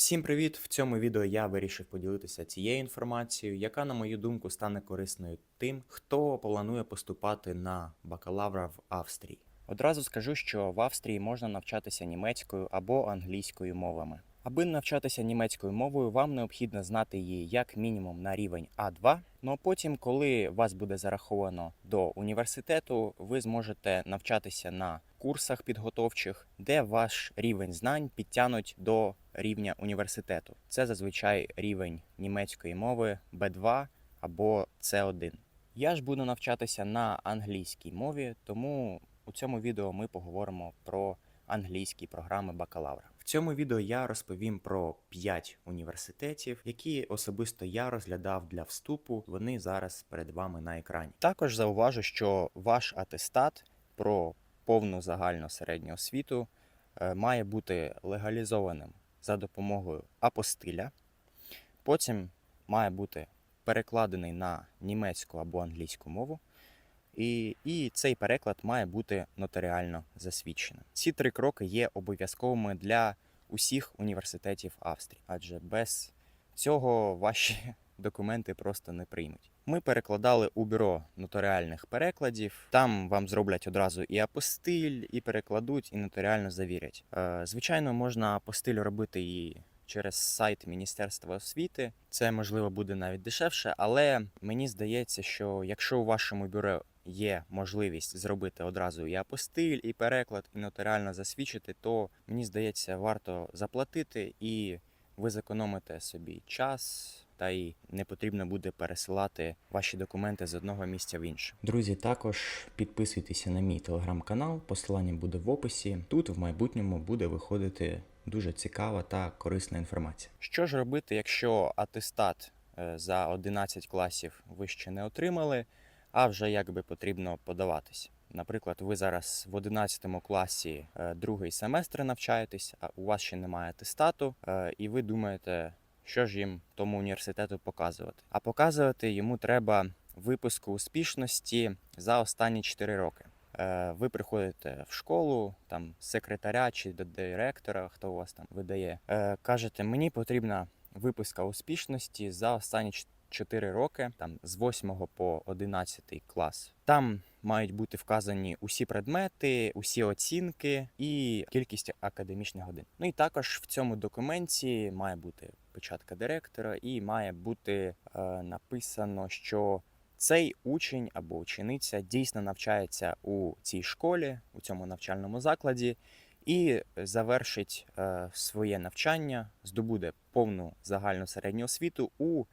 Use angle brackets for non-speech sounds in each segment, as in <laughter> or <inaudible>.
Всім привіт! В цьому відео я вирішив поділитися цією інформацією, яка, на мою думку, стане корисною тим, хто планує поступати на бакалавра в Австрії. Одразу скажу, що в Австрії можна навчатися німецькою або англійською мовами. Аби навчатися німецькою мовою, вам необхідно знати її як мінімум на рівень А2. Ну а потім, коли вас буде зараховано до університету, ви зможете навчатися на курсах підготовчих, де ваш рівень знань підтягнуть до рівня університету. Це зазвичай рівень німецької мови B2 або C1. Я ж буду навчатися на англійській мові, тому у цьому відео ми поговоримо про англійські програми бакалавра. В цьому відео я розповім про 5 університетів, які особисто я розглядав для вступу. Вони зараз перед вами на екрані. Також зауважу, що ваш атестат про повну загальну середню освіту е, має бути легалізованим за допомогою апостиля. Потім має бути перекладений на німецьку або англійську мову. І, і цей переклад має бути нотаріально засвідченим. Ці три кроки є обов'язковими для усіх університетів Австрії, адже без цього ваші <laughs> документи просто не приймуть. Ми перекладали у бюро нотаріальних перекладів. Там вам зроблять одразу і апостиль, і перекладуть, і нотаріально завірять. Е, Звичайно, можна апостиль робити і через сайт Міністерства освіти. Це можливо буде навіть дешевше, але мені здається, що якщо у вашому бюро є можливість зробити одразу і апостиль, і переклад, і нотаріально засвідчити, то мені здається, варто заплатити, і ви зекономите собі час. Та й не потрібно буде пересилати ваші документи з одного місця в інше. Друзі, також підписуйтеся на мій телеграм-канал, посилання буде в описі. Тут в майбутньому буде виходити дуже цікава та корисна інформація. Що ж робити, якщо атестат е, за 11 класів ви ще не отримали, а вже якби потрібно подаватись? Наприклад, ви зараз в 11 класі е, другий семестр навчаєтесь, а у вас ще немає атестату, е, і ви думаєте, що ж їм тому університету показувати? А показувати йому треба випуску успішності за останні 4 роки. Е, Ви приходите в школу, там секретаря чи до директора, хто у вас там видає, кажете, мені потрібна виписка успішності за останні 4 роки, там з 8 по 11 клас. Там мають бути вказані усі предмети, усі оцінки і кількість академічних годин. Ну і також в цьому документі має бути печатка директора, і має бути е, написано, що цей учень або учениця дійсно навчається у цій школі, у цьому навчальному закладі, і завершить е, своє навчання, здобуде повну загальну середню освіту у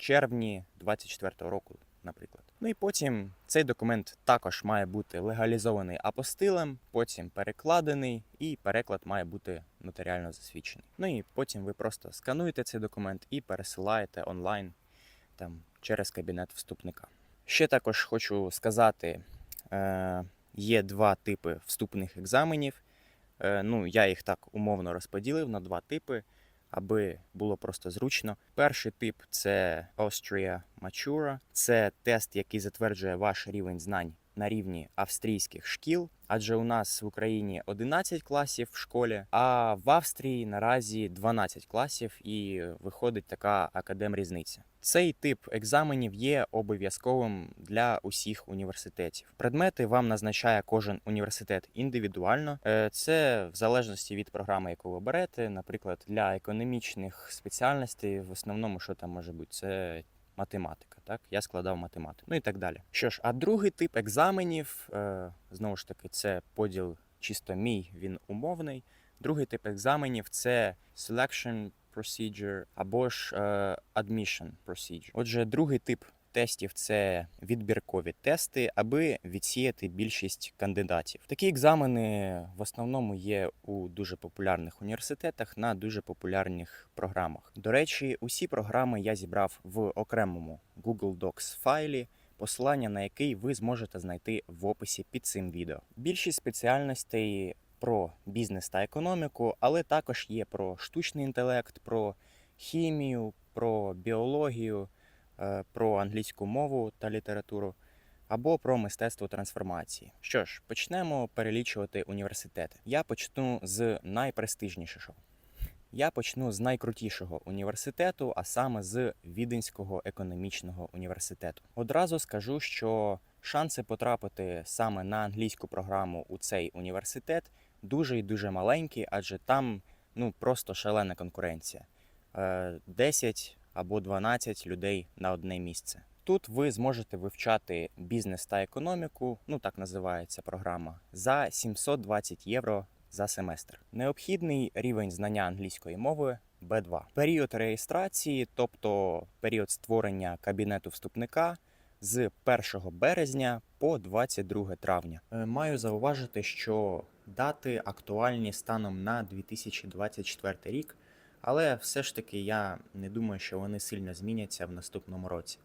червні 24-го року, наприклад. Ну і потім цей документ також має бути легалізований апостилем, потім перекладений, і переклад має бути нотаріально засвідчений. Ну і потім ви просто скануєте цей документ і пересилаєте онлайн там через кабінет вступника. Ще також хочу сказати: е, є два типи вступних екзаменів. Е, ну, я їх так умовно розподілив на два типи, аби було просто зручно. Перший тип це Austria Matura. Це тест, який затверджує ваш рівень знань на рівні австрійських шкіл. Адже у нас в Україні 11 класів в школі, а в Австрії наразі 12 класів, і виходить така академрізниця. Цей тип екзаменів є обов'язковим для усіх університетів. Предмети вам назначає кожен університет індивідуально. Е, Це в залежності від програми, яку ви берете. Наприклад, для економічних спеціальностей в основному, що там може бути, це математика. Так, я складав математику. Ну і так далі. Що ж, а другий тип екзаменів, е, знову ж таки, це поділ чисто мій, він умовний. Другий тип екзаменів це selection procedure або ж е, admission procedure. Отже, другий тип тестів це відбіркові тести, аби відсіяти більшість кандидатів. Такі екзамени в основному є у дуже популярних університетах на дуже популярних програмах. До речі, усі програми я зібрав в окремому Google Docs файлі. Посилання на який ви зможете знайти в описі під цим відео. Більшість спеціальностей про бізнес та економіку, але також є про штучний інтелект, про хімію, про біологію, е, про англійську мову та літературу або про мистецтво трансформації. Що ж, почнемо перелічувати університети. Я почну з найпрестижнішого. Я почну з найкрутішого університету, а саме з Віденського економічного університету. Одразу скажу, що шанси потрапити саме на англійську програму у цей університет дуже і дуже маленькі, адже там ну просто шалена конкуренція. Е, 10 або 12 людей на одне місце. Тут ви зможете вивчати бізнес та економіку, ну так називається програма, за 720 євро за семестр. Необхідний рівень знання англійської мови B2. Період реєстрації, тобто період створення кабінету вступника з 1 березня по 22 травня. Е, Маю зауважити, що дати актуальні станом на 2024 рік, але все ж таки я не думаю, що вони сильно зміняться в наступному році.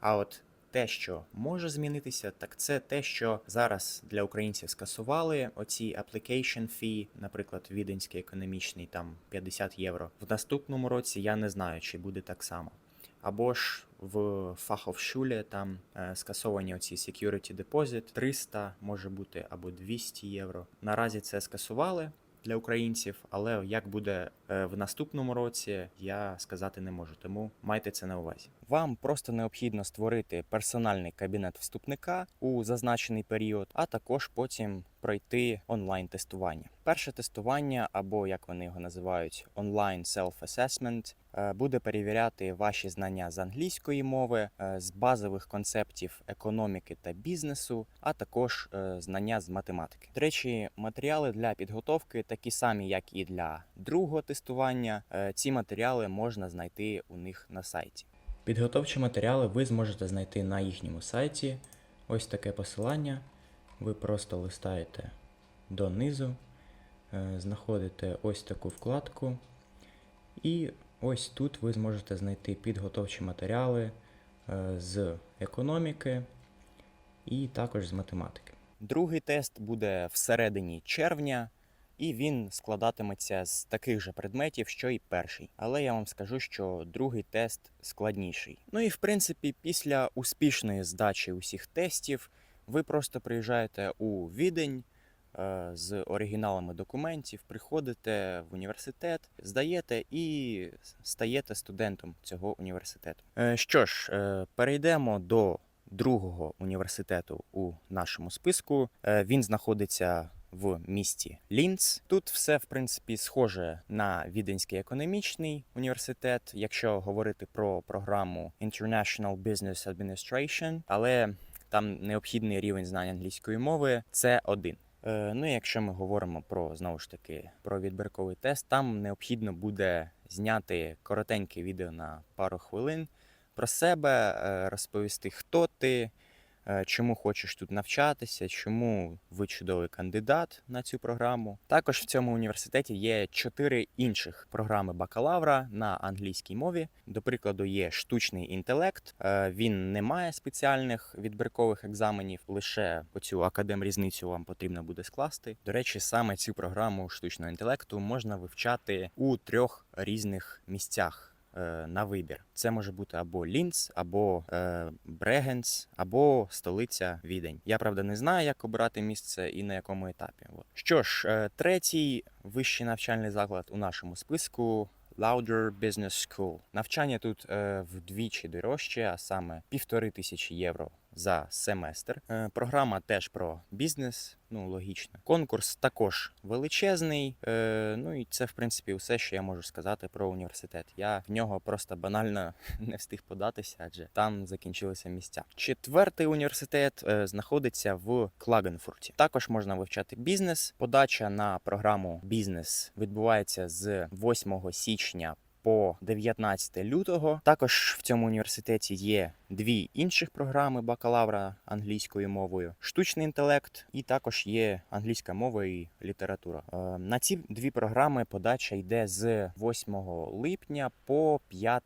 А от те, що може змінитися, так це те, що зараз для українців скасували оці application fee, наприклад, віденський економічний там 50 євро. В наступному році я не знаю, чи буде так само. Або ж в фаховшулі там е, скасовані оці security deposit 300 може бути або 200 євро. Наразі це скасували для українців, але як буде е, в наступному році, я сказати не можу. Тому майте це на увазі. Вам просто необхідно створити персональний кабінет вступника у зазначений період, а також потім пройти онлайн тестування. Перше тестування, або як вони його називають, онлайн self-assessment, е, буде перевіряти ваші знання з англійської мови, е, з базових концептів економіки та бізнесу, а також е, знання з математики. До речі, матеріали для підготовки такі самі, як і для другого тестування. Ці матеріали можна знайти у них на сайті. Підготовчі матеріали ви зможете знайти на їхньому сайті. Ось таке посилання. Ви просто листаєте донизу, е, знаходите ось таку вкладку, і ось тут ви зможете знайти підготовчі матеріали е, з економіки і також з математики. Другий тест буде всередині червня, і він складатиметься з таких же предметів, що і перший. Але я вам скажу, що другий тест складніший. Ну і в принципі, після успішної здачі усіх тестів, ви просто приїжджаєте у відень е, з оригіналами документів, приходите в університет, здаєте і стаєте студентом цього університету. Е, Що ж, е, перейдемо до другого університету у нашому списку. Він знаходиться в місті Лінц. Тут все в принципі схоже на Віденський економічний університет, якщо говорити про програму International Business Administration, але там необхідний рівень знання англійської мови це один. Е, Ну якщо ми говоримо про знову ж таки про відбірковий тест, там необхідно буде зняти коротеньке відео на пару хвилин про себе, е, розповісти, хто ти, чому хочеш тут навчатися, чому ви чудовий кандидат на цю програму. Також в цьому університеті є чотири інших програми бакалавра на англійській мові. До прикладу, є штучний інтелект. Е, Він не має спеціальних відбіркових екзаменів, лише оцю академрізницю вам потрібно буде скласти. До речі, саме цю програму штучного інтелекту можна вивчати у трьох різних місцях е, на вибір. Це може бути або Лінц, або е, Брегенс, або столиця Відень. Я правда не знаю, як обирати місце і на якому етапі. Що ж, е, третій вищий навчальний заклад у нашому списку. Louder Business School. Навчання тут е, вдвічі дорожче, а саме півтори тисячі євро за семестр. Е, програма теж про бізнес, ну логічно. Конкурс також величезний. Е, ну і це, в принципі, все, що я можу сказати про університет. Я в нього просто банально <laughs> не встиг податися, адже там закінчилися місця. Четвертий університет е, знаходиться в Клагенфурті. Також можна вивчати бізнес. Подача на програму бізнес відбувається з 8 січня. По 19 лютого також в цьому університеті є дві інших програми бакалавра англійською мовою, штучний інтелект, і також є англійська мова і література. Е, На ці дві програми подача йде з 8 липня по 5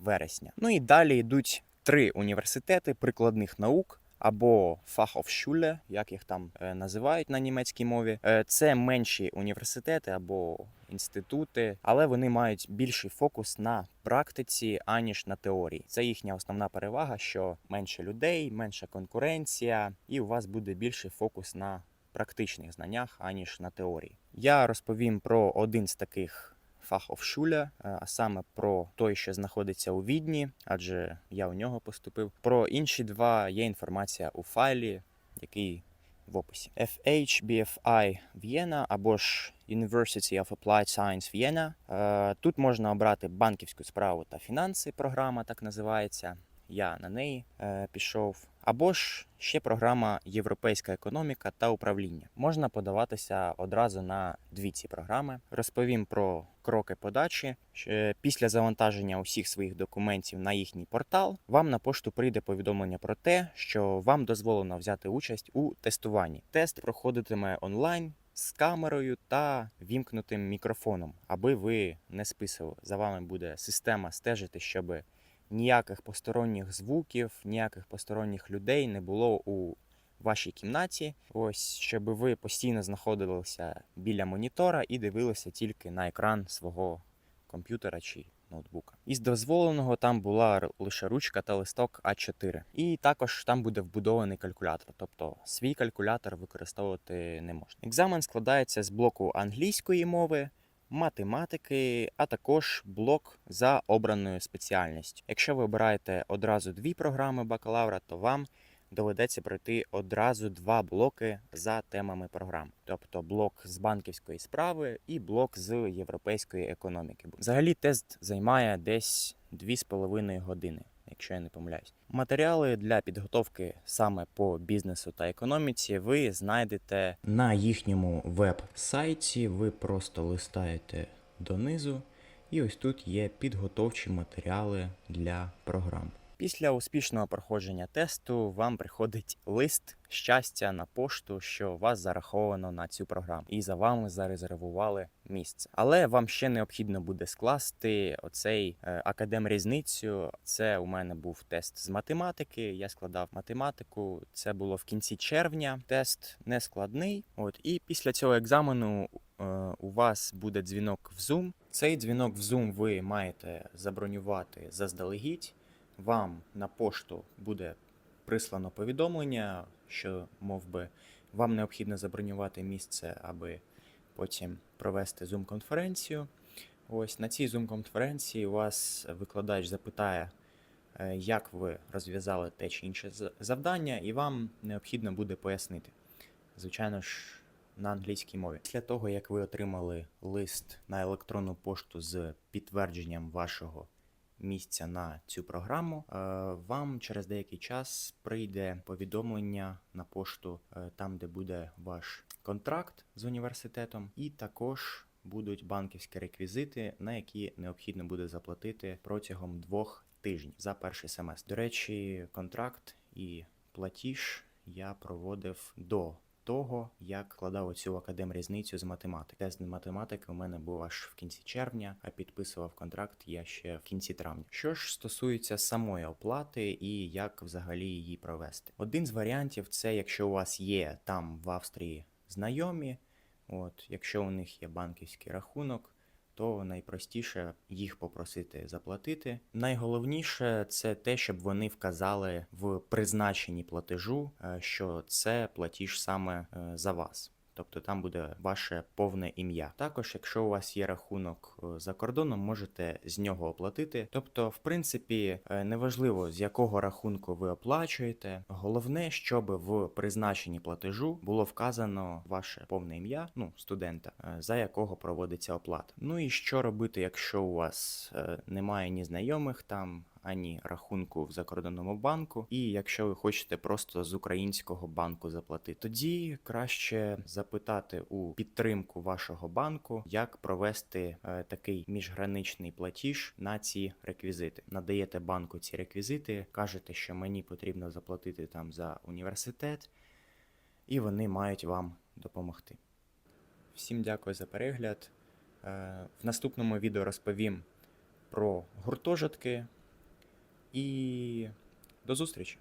вересня. Ну і далі йдуть три університети прикладних наук. Або Fachhochschule, як їх там е, називають на німецькій мові. Е, Це менші університети або інститути, але вони мають більший фокус на практиці, аніж на теорії. Це їхня основна перевага, що менше людей, менша конкуренція, і у вас буде більший фокус на практичних знаннях, аніж на теорії. Я розповім про один з таких Fachhochschule, е, а саме про той, що знаходиться у Відні, адже я у нього поступив. Про інші два є інформація у файлі, який в описі. FH BFI Vienna або ж University of Applied Science Vienna. Е, Тут можна обрати банківську справу та фінанси, програма так називається. Я на неї е, пішов. Або ж ще програма Європейська економіка та управління. Можна подаватися одразу на дві ці програми. Розповім про кроки подачі. Після завантаження усіх своїх документів на їхній портал вам на пошту прийде повідомлення про те, що вам дозволено взяти участь у тестуванні. Тест проходитиме онлайн. З камерою та вімкнутим мікрофоном, аби ви не списували. За вами буде система стежити, щоб ніяких посторонніх звуків, ніяких посторонніх людей не було у вашій кімнаті. Ось щоб ви постійно знаходилися біля монітора і дивилися тільки на екран свого комп'ютера чи ноутбука. Із дозволеного там була лише ручка та листок А4. І також там буде вбудований калькулятор, тобто свій калькулятор використовувати не можна. Екзамен складається з блоку англійської мови, математики, а також блок за обраною спеціальністю. Якщо ви обираєте одразу дві програми бакалавра, то вам доведеться пройти одразу два блоки за темами програм, тобто блок з банківської справи і блок з європейської економіки. Взагалі тест займає десь 2,5 години. Якщо я не помиляюсь, матеріали для підготовки саме по бізнесу та економіці ви знайдете на їхньому веб-сайті. Ви просто листаєте донизу, і ось тут є підготовчі матеріали для програм. Після успішного проходження тесту вам приходить лист щастя на пошту, що вас зараховано на цю програму, і за вами зарезервували місце. Але вам ще необхідно буде скласти оцей е, академрізницю. Це у мене був тест з математики. Я складав математику. Це було в кінці червня. Тест не складний. От і після цього екзамену е, у вас буде дзвінок в Zoom. Цей дзвінок в Zoom ви маєте забронювати заздалегідь. Вам на пошту буде прислано повідомлення, що мов би вам необхідно забронювати місце, аби потім провести Zoom-конференцію. Ось на цій Zoom-конференції у вас викладач запитає, е, як ви розв'язали те чи інше завдання, і вам необхідно буде пояснити. Звичайно ж, на англійській мові. Після того, як ви отримали лист на електронну пошту з підтвердженням вашого місця на цю програму, е, вам через деякий час прийде повідомлення на пошту, е, там, де буде ваш контракт з університетом, і також будуть банківські реквізити, на які необхідно буде заплатити протягом двох тижнів за перший семестр. До речі, контракт і платіж я проводив до того, як складав оцю академ різницю з математики. Тест математики у мене був аж в кінці червня, а підписував контракт я ще в кінці травня. Що ж стосується самої оплати і як взагалі її провести, один з варіантів це якщо у вас є там в Австрії знайомі, от якщо у них є банківський рахунок. То найпростіше їх попросити заплатити. Найголовніше це те, щоб вони вказали в призначенні платежу, е, що це платіж саме е, за вас. Тобто там буде ваше повне ім'я. Також, якщо у вас є рахунок е, за кордоном, можете з нього оплатити. Тобто, в принципі, е, неважливо з якого рахунку ви оплачуєте. Головне, щоб в призначенні платежу було вказано ваше повне ім'я, ну студента, е, за якого проводиться оплата. Ну і що робити, якщо у вас немає ні знайомих там. Ані рахунку в закордонному банку, і якщо ви хочете просто з українського банку заплатити, тоді краще запитати у підтримку вашого банку, як провести е, такий міжграничний платіж на ці реквізити. Надаєте банку ці реквізити, кажете, що мені потрібно заплатити там за університет, і вони мають вам допомогти. Всім дякую за перегляд. Е, В наступному відео розповім про гуртожитки. І до зустрічі!